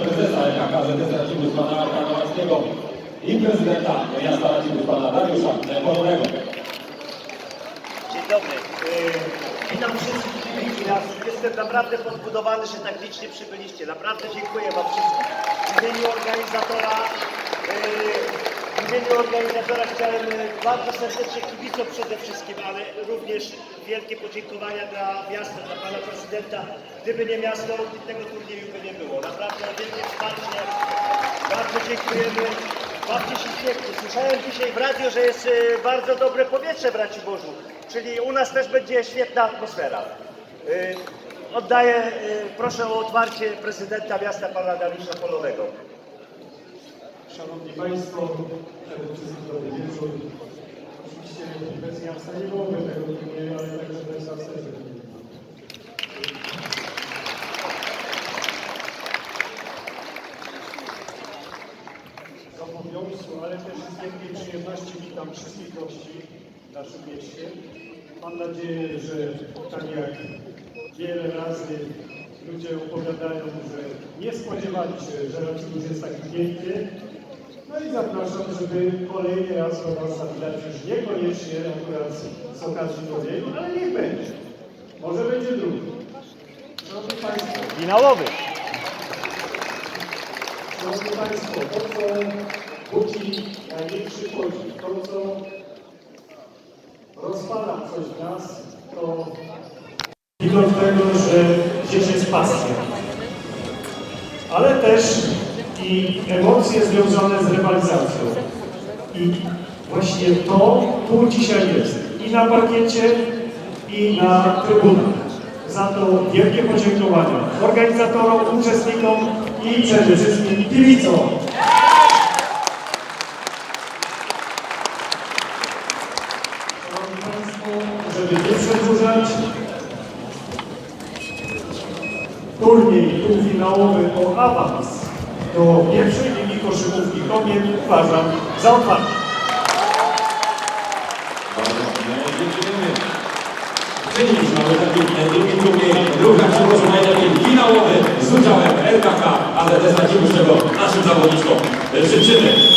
prezesa LKK ZS Radzibus pana Marka Kowalskiego i prezydenta miasta Radzibus pana Dariusza Polowego. Dzień dobry. Yy, Witam wszystkich widzów nas. Jestem naprawdę podbudowany, że tak licznie przybyliście. Naprawdę dziękuję Wam wszystkim. W imieniu organizatora, yy, w imieniu organizatora chciałem yy, bardzo serdecznie kibicom przede wszystkim, ale również wielkie podziękowania dla miasta, dla Pana Prezydenta. Gdyby nie miasto, tego turnieju by nie było. Naprawdę wsparcie. Bardzo dziękujemy. Bawcie się świetnie. Słyszałem dzisiaj w radiu, że jest e, bardzo dobre powietrze w Raciborzu, czyli u nas też będzie świetna atmosfera. E, Oddaję, e, proszę o otwarcie prezydenta miasta pana Dariusza Polowego. Szanowni Państwo, przede wszystkim dobry wieczór. Oczywiście obecnie absteniumy tego turnieju, ale także to jest absencja turnieju. Z obowiązku, ale też z wielkiej przyjemności witam wszystkich gości w naszym mieście. Mam nadzieję, że tak jak wiele razy ludzie opowiadają, że nie spodziewali się, że Racibórz jest taki piękny, no i zapraszam, żeby kolejny raz do Was zawitać już niekoniecznie akurat z okazji turnieju, ale niech będzie. Może będzie drugi. Szanowni Państwo. Szanowni Państwo, to co budzi największy podziw, to co rozpala coś w nas, to widok tego, że gdzieś jest pasja. Ale też i emocje związane z rywalizacją. I właśnie to tu dzisiaj jest. I na parkiecie, i na trybunach. Za to wielkie podziękowania organizatorom, uczestnikom i przede wszystkim kibicom. Szanowni Państwo, żeby nie przedłużać, turniej półfinałowy o awans do pierwszej ligi koszykówki kobiet uważam za otwarty. Dziękujemy. Czyniliśmy mamy taki drugi turniej, druga przyłoży najlepiej AZS Radzibus, czego naszym zawodniczkom e, życzymy.